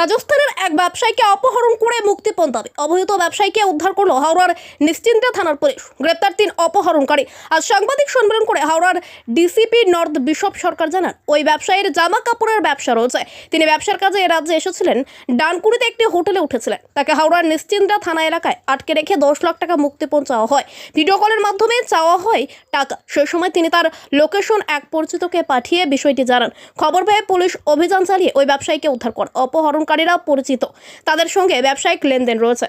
রাজস্থানের এক ব্যবসায়ীকে অপহরণ করে মুক্তিপণ দাবি অবহিত ব্যবসায়ীকে উদ্ধার করল হাওড়ার নিশ্চিন্তা থানার পুলিশ। গ্রেপ্তার তিন অপহরণকারী। আজ সাংবাদিক সম্মেলন করে হাওড়ার ডিসিপি নর্থ বিশপ সরকার জানান, ওই ব্যবসায়ীর জামা কাপড়ের ব্যবসা রয়েছে। তিনি ব্যবসার কাজে এ রাজ্যে এসেছিলেন। ডানকুড়িতে একটি হোটেলে উঠেছিলেন। তাকে হাওড়ার নিশ্চিন্তা থানা এলাকায় আটকে রেখে দশ লাখ টাকা মুক্তিপণ চাওয়া হয়। ভিডিও কলের মাধ্যমে চাওয়া হয় টাকা। সেই সময় তিনি তার লোকেশন এক পরিচিতকে পাঠিয়ে বিষয়টি জানান। খবর পেয়ে পুলিশ অভিযান চালিয়ে ওই ব্যবসায়ীকে উদ্ধার করে অপহরণকারীরা পরিচিত। তাদের সঙ্গে ব্যবসায়িক লেনদেন রয়েছে।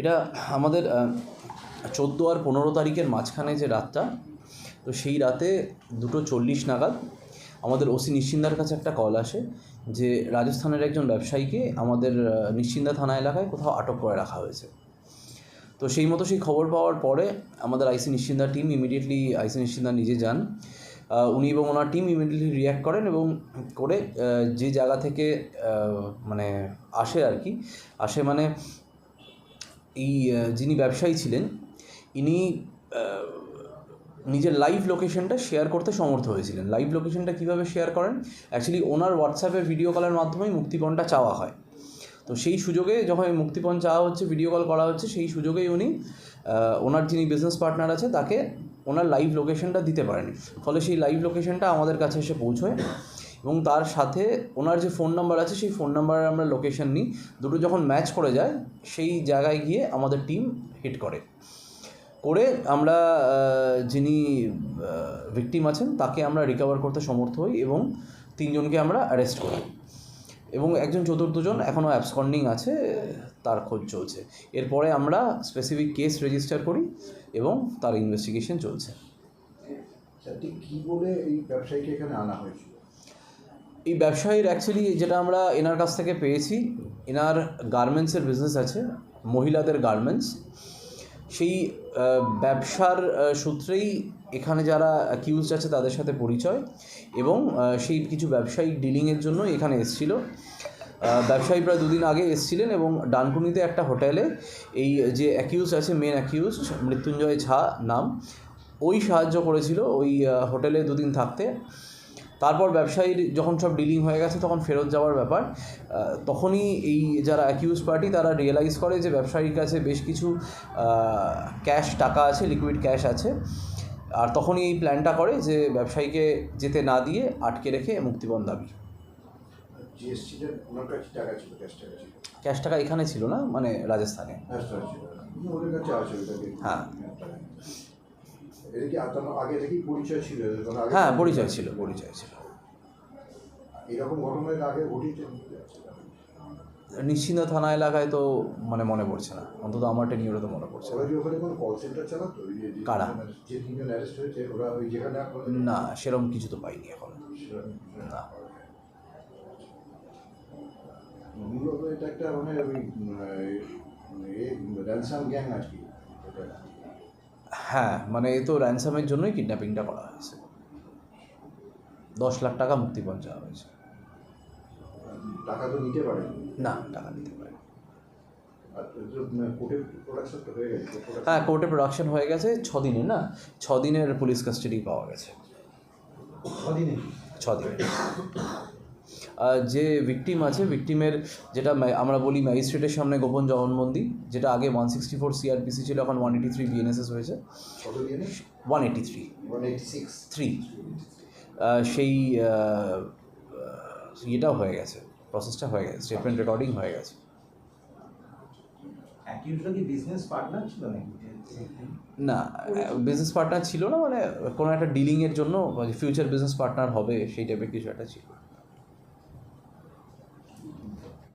এটা আমাদের চোদ্দ আর পনেরো তারিখের মাঝখানে যে রাতটা, তো সেই রাতে দুটো চল্লিশ নাগাদ আমাদের ওসি নিশ্চিন্দার কাছে একটা কল আসে যে রাজস্থানের একজন ব্যবসায়ীকে আমাদের নিশ্চিন্দা থানা এলাকায় কোথাও আটক করে রাখা হয়েছে। তো সেই মতো সেই খবর পাওয়ার পরে আমাদের IC Nischinda team immediately IC Nischinda নিজে যান। উনি এবং ওনার টিম ইমিডিয়েটলি রিয়্যাক্ট করেন এবং করে যে জায়গা থেকে মানে আসে আর কি, আসে মানে এই যিনি ব্যবসায়ী ছিলেন, ইনি নিজের লাইভ লোকেশনটা শেয়ার করতে সমর্থ হয়েছিলেন। লাইভ লোকেশনটা কীভাবে শেয়ার করেন? অ্যাকচুয়ালি ওনার হোয়াটসঅ্যাপে ভিডিও কলের মাধ্যমেই মুক্তিপণটা চাওয়া হয়। তো সেই সুযোগে যখন মুক্তিপণ চাওয়া হচ্ছে ভিডিও কল করা হচ্ছে, সেই সুযোগেই উনি ওনার যিনি বিজনেস পার্টনার আছে, তাকে ওনার লাইভ লোকেশনটা দিতে পারেন। ফলে সেই লাইভ লোকেশনটা আমাদের কাছে এসে পৌঁছয় এবং তার সাথে ওনার যে ফোন নাম্বার আছে, সেই ফোন নাম্বারে আমরা লোকেশন নিই। দুটো যখন ম্যাচ করে যায়, সেই জায়গায় গিয়ে আমাদের টিম হিট করে। করে আমরা যিনি ভিকটিম আছেন, তাকে আমরা রিকভার করতে সমর্থ হই এবং তিনজনকে আমরা অ্যারেস্ট করি। এবং একজন চতুর্থজন এখনও অ্যাবসকন্ডিং আছে তার খোঁজ চলছে। এরপরে আমরা স্পেসিফিক কেস রেজিস্টার করি এবং তার ইনভেস্টিগেশন চলছে। কী বলে এই ব্যবসায়ীকে এখানে আনা হয়েছিল? এই ব্যবসায়ীর অ্যাকচুয়ালি যেটা আমরা এনার কাছ থেকে পেয়েছি এনার গার্মেন্টসের বিজনেস আছে মহিলাদের গার্মেন্টস সেই ব্যবসার সূত্রেই এখানে যারা অ্যাকিউজড আছে তাদের সাথে পরিচয় এবং সেই কিছু ব্যবসায়িক ডিলিংয়ের জন্য এখানে এসেছিল। ব্যবসায়ী প্রায় দুদিন আগে এসেছিলেন এবং ডানকুনিতে একটা হোটেলে এই যে অ্যাকিউজ আছে মেন অ্যাকিউজ মৃত্যুঞ্জয় ঝা নাম, ওই সাহায্য করেছিল। ওই হোটেলে দুদিন থাকতে। তারপর ব্যবসায়ীর যখন সব ডিলিং হয়ে গেছে তখন ফেরত যাওয়ার ব্যাপার। তখনই এই যারা অ্যাকিউজ পার্টি তারা রিয়েলাইজ করে যে ব্যবসায়ীর কাছে বেশ কিছু ক্যাশ টাকা আছে লিকুইড ক্যাশ আছে। আর তখনই এই প্ল্যানটা করে যে ব্যবসায়ীকে যেতে না দিয়ে আটকে রেখে মুক্তিপণ দাবি। ক্যাশ টাকা এখানে ছিল না মানে রাজস্থানে। হ্যাঁ। এটা কি আগে থেকেই পরিচয় ছিল? হ্যাঁ পরিচয় ছিল পরিচয় ছিল। এরকম ঘটনা আগে ঘটিয়েছে? নিশ্চিন্ত থানা এলাকায় তো মানে মনে পড়ছে না। অন্তত আমার টেনিওরে তো মনে পড়ছে কারা? না সেরকম কিছু তো পাইনি এখন। না। মূলত এটা একটা মানে ওই র্যানসাম গ্যাং আর কি। হ্যাঁ মানে এ তো র্যানসামের জন্যই কিডন্যাপিংটা করা হয়েছে। দশ লাখ টাকা মুক্তিপণ চাওয়া হয়েছে। টাকা তো নিতে পারেন না টাকা দিতে পারে তো হয়ে কোর্টে প্রোডাকশন হয়ে গেছে ছ দিনের না? ছ দিনের পুলিশ কাস্টাডি পাওয়া গেছে। ছ দিনের আর যে ভিকটিম আছে ভিকটিমের যেটা আমরা বলি ম্যাজিস্ট্রেটের সামনে গোপন জবানবন্দি যেটা আগে ওয়ান সিক্সটি ফোর সিআরপিসি ছিল এখন ওয়ান এইটি থ্রি বিএনএসএস হয়েছে। One eighty three one eighty six three সেই ইয়েটাও হয়ে গেছে প্রসেসটা হয়ে গেছে স্টেটমেন্ট রেকর্ডিং হয়ে গেছে। বিজনেস পার্টনার না বিজনেস পার্টনার ছিল না মানে কোনো একটা ডিলিংয়ের জন্য ফিউচার বিজনেস পার্টনার হবে সেই টাইপের কিছু একটা ছিল।